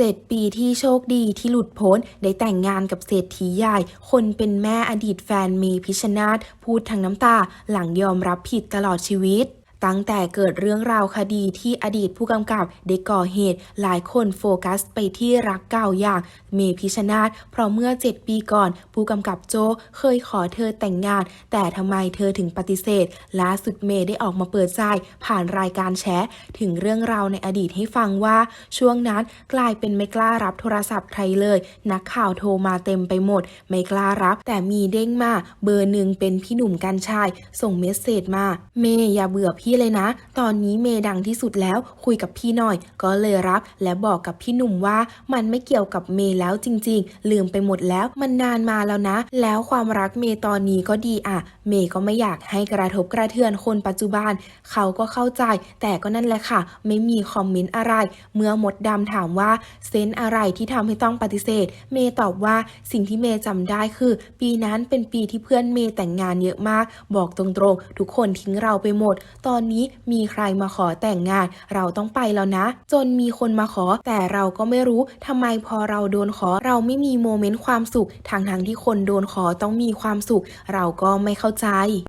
7 ปีที่โชคดีที่หลุดพ้นได้แต่งงานกับเศรษฐีใหญ่ คนเป็นแม่อดีตแฟนเมพิชนาธพูดทั้งน้ำตาหลังยอมรับผิดตลอดชีวิต ตั้งแต่เกิดเรื่องราวคดีที่อดีตผู้กำกับได้ก่อเหตุ หลายคนโฟกัสไปที่รักเก่าอย่างเมพิชนาธเพราะเมื่อ 7 ปีก่อน ผู้กำกับโจเคยขอเธอแต่งงาน แต่ทำไมเธอถึงปฏิเสธล่าสุดเมย์ได้ออกมาเปิดใจผ่านรายการแชร์ถึงเรื่องราวในอดีตให้ฟังว่า ช่วงนั้นกลายเป็นไม่กล้ารับโทรศัพท์ใครเลย นักข่าวโทรมาเต็มไปหมด ไม่กล้ารับ แต่มีเด้งมาเบอร์หนึ่งเป็นพี่หนุ่มกัญชัยส่งเมสเซจมา เมย์อย่าเบื่อพี่ี่เลยนะ ตอนนี้เมย์ดังที่สุดแล้วคุยกับพี่หน่อย ก็เลยรับและบอกกับพี่หนุ่มว่ามันไม่เกี่ยวกับเมย์แล้วจริง ๆ ลืมไปหมดแล้วมันนานมาแล้วนะ แล้วความรักเมย์ตอนนี้ก็ดีอะ เมย์ก็ไม่อยากให้กระทบกระเทือนคนปัจจุบัน เขาก็เข้าใจ แต่ก็นั่นแหละค่ะ ไม่มีคอมเมนต์อะไร เมื่อมดดำถามว่าเซนอะไรที่ทำให้ต้องปฏิเสธ เมย์ตอบว่าสิ่งที่เมย์จำได้คือ ปีนั้นเป็นปีที่เพื่อนเมย์แต่งงานเยอะมาก บอกตรงๆ ทุกคนทิ้งเราไปหมด ตอนนี้มีใครมาขอแต่งงาน เราต้องไปแล้วนะ จนมีคนมาขอ แต่เราก็ไม่รู้ทำไมพอเราโดนขอ เราไม่มีโมเมนต์ความสุขทางทางที่คนโดนขอต้องมีความสุข เราก็ไม่เข้าใจ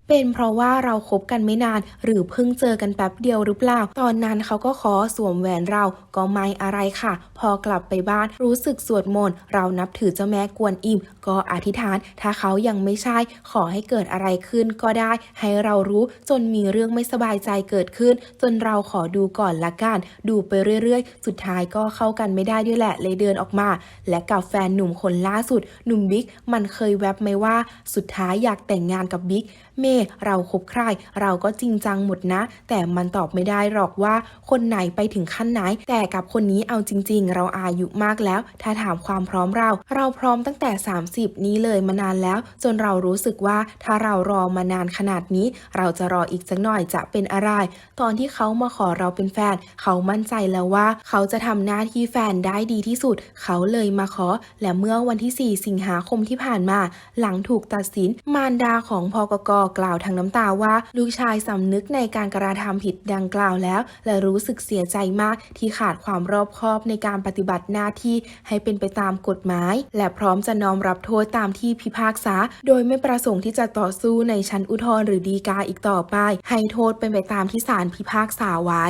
เป็นเพราะว่าเราคบกันไม่นาน หรือเพิ่งเจอกันแป๊บเดียวหรือเปล่า ตอนนั้นเขาก็ขอสวมแหวนเราก็ไม่อะไรค่ะ พอกลับไปบ้านรู้สึกสวดมนต์เรานับถือเจ้าแม่กวนอิม ก็อธิษฐานถ้าเขายังไม่ใช่ ขอให้เกิดอะไรขึ้นก็ได้ ให้เรารู้จนมีเรื่องไม่สบายใจเกิดขึ้น จนเราขอดูก่อนละกัน ดูไปเรื่อยๆ สุดท้ายก็เข้ากันไม่ได้ด้วยแหละเลยเดินออกมา และกับแฟนหนุ่มคนล่าสุด หนุ่มบิ๊กมันเคยแวบไหมว่า สุดท้ายอยากแต่งงานกับบิ๊กเมย์เราคบใคร เราก็จริงจังหมดนะ แต่มันตอบไม่ได้หรอกว่าคนไหนไปถึงขั้นไหน แต่กับคนนี้เอาจริง ๆ เราอายุมากแล้ว ถ้าถามความพร้อมเรา เราพร้อมตั้งแต่ 30 นี้เลยมานานแล้ว จนเรารู้สึกว่าถ้าเรารอมานานขนาดนี้ เราจะรออีกสักหน่อยจะเป็นเป็นอะไร ตอนที่เขามาขอเราเป็นแฟน เขามั่นใจแล้วว่า เขาจะทำหน้าที่แฟนได้ดีที่สุด เขาเลยมาขอ และเมื่อวันที่ 4 สิงหาคมที่ผ่านมา หลังถูกตัดสิน มารดาของพกกกล่าวทางน้ำตาว่า ลูกชายสำนึกในการกระทำผิดดังกล่าวแล้ว และรู้สึกเสียใจมากที่ขาดความรอบคอบในการปฏิบัติหน้าที่ให้เป็นไปตามกฎหมาย และพร้อมจะน้อมรับโทษตามที่พิพากษา โดยไม่ประสงค์ที่จะต่อสู้ในชั้นอุทธรณ์หรือฎีกาอีกต่อไป ให้โทษเป็นไปตามที่ศาลพิพากษาไว้